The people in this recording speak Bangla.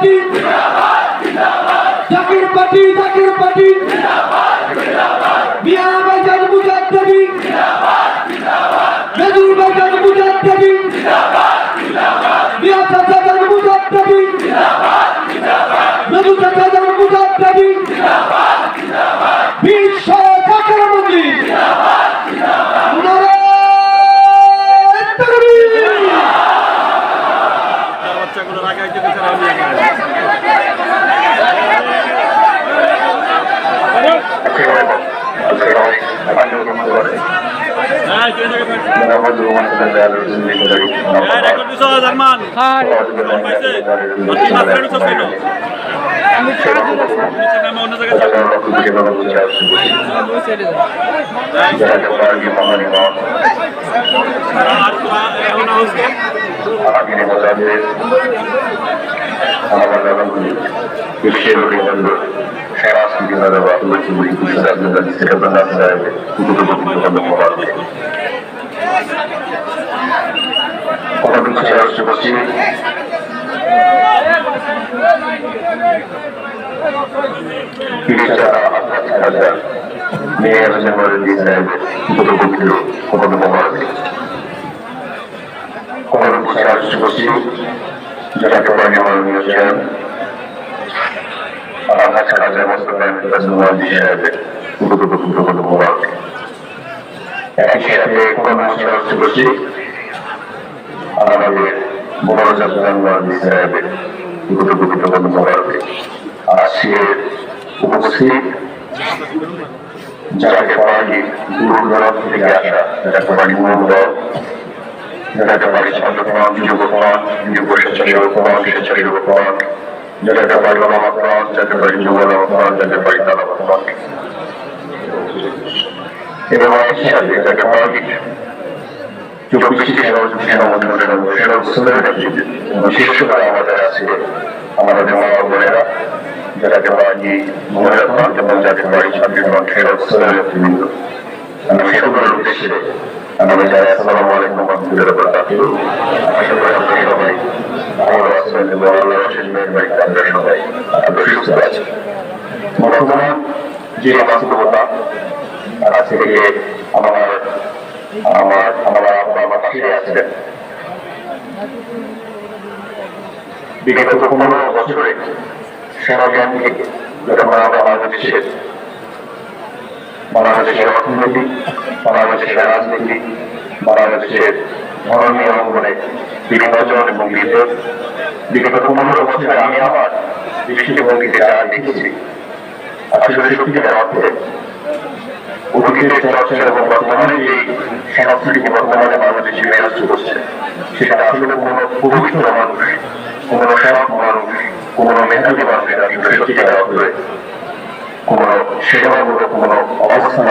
party Zaker party Zaker party Zaker party Mia Bhaijan Mujaddedi Nazrul ভাইজান মুজাদ্দেদি মিয়া চাচাজান মুজাদ্দেদি নজরুল চাচাজান মুজাদ্দেদি বিশ্ব জাকের হ্যাঁ হ্যাঁ ফোন পাইছে আর কি মাছ রেডি সব কেন নিচে নামে অন্য জায়গায় যাও আর তোরা এখন হচ্ছে যেটাকে বলে মাননীয় চেয়ার আমরা ছাড়া ব্যবস্থা নেন হিসেবে মোবারক একই সাথে কোনো মাসের অর্থ করছি আমাদের বড় জাতীয় হিসেবে মোবারক আজকে উপস্থিত যাকে পারি দূর দূরান্ত থেকে আসা যাকে পারি মূল যারা বাড়ি চন্দ্রকুমার যুবকুমার যুব স্বেচ্ছাসেবকুমার স্বেচ্ছাসেবকুমার যারা বাড়ি বাবাকুমার যাদের বাড়ি যুবকুমার যাদের বাড়ি দাদাকুমার এবং একই সাথে যাকে পারি চব্বিশটি সেবা মন্দিরের সেবা স্থলের বিশেষ করে আমাদের আছে আমাদের মা বোনেরা যাদেরকে বাড়ি মহিলা এবং যাদের বাড়ি চন্দ্রকুমার সেবা স্থলের নেতৃবৃন্দ আমি সেগুলোর উদ্দেশ্যে আমি যারা আসসালামু আলাইকুম রাহমাতুল্লাহি বারাকাতুহু আশা করি আপনারা সবাই ভালো আছেন যে বাস্তবতা আজ থেকে আমার আমার আমার আমার পাশে আছেন বিগত পনেরো বছরে সেনাজ্ঞান বাংলাদেশের বাংলাদেশের অর্থনীতি বাংলাদেশের রাজনীতি বাংলাদেশের ধর্মীয় অঙ্গনে বিভাজন এবং বিভেদ বিগত পনেরো বছরে আমি আমার দৃষ্টিভঙ্গিতে যা দেখেছি, আসলে সত্যিকার অর্থে অতীতের চর্চা এবং বাংলাদেশে বিরাজ করছে, সেটা আসলে কোনো পবিত্র মানুষ মানুষ কোনো মেধাবী সত্যিকার অর্থে কোনো সেবামূলক কোনো অবস্থান